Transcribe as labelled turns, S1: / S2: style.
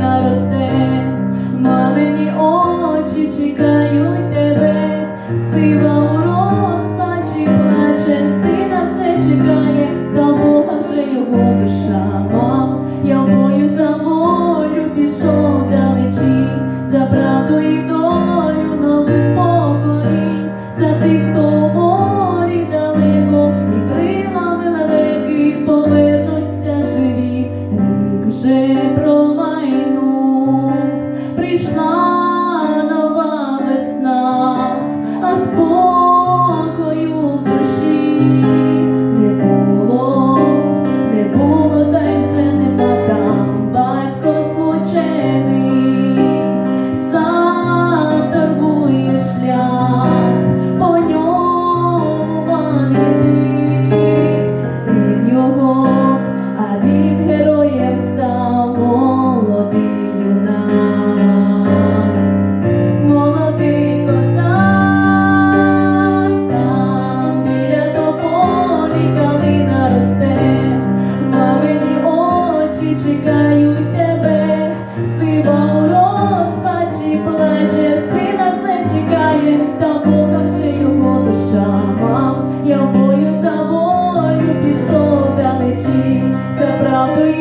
S1: дитина росте, мамині очі чекають тебе, сива у розпачі плаче, сина все чекає, та Бога вже його душа мав. Я бою за волю пішов далечі, за правду і долю нових поколінь, за тих, хто в морі далеко, і крилами далеки повернуться живі. Рік вже перемог, а він героєм став молодий юнак, молодий козак, там біля тополі калина росте, мамині очі чекають тебе, сива у розпачі плаче, сина все чекає, та Бога вже його душа. Мав, я бою за волю пішов тінь, це правду.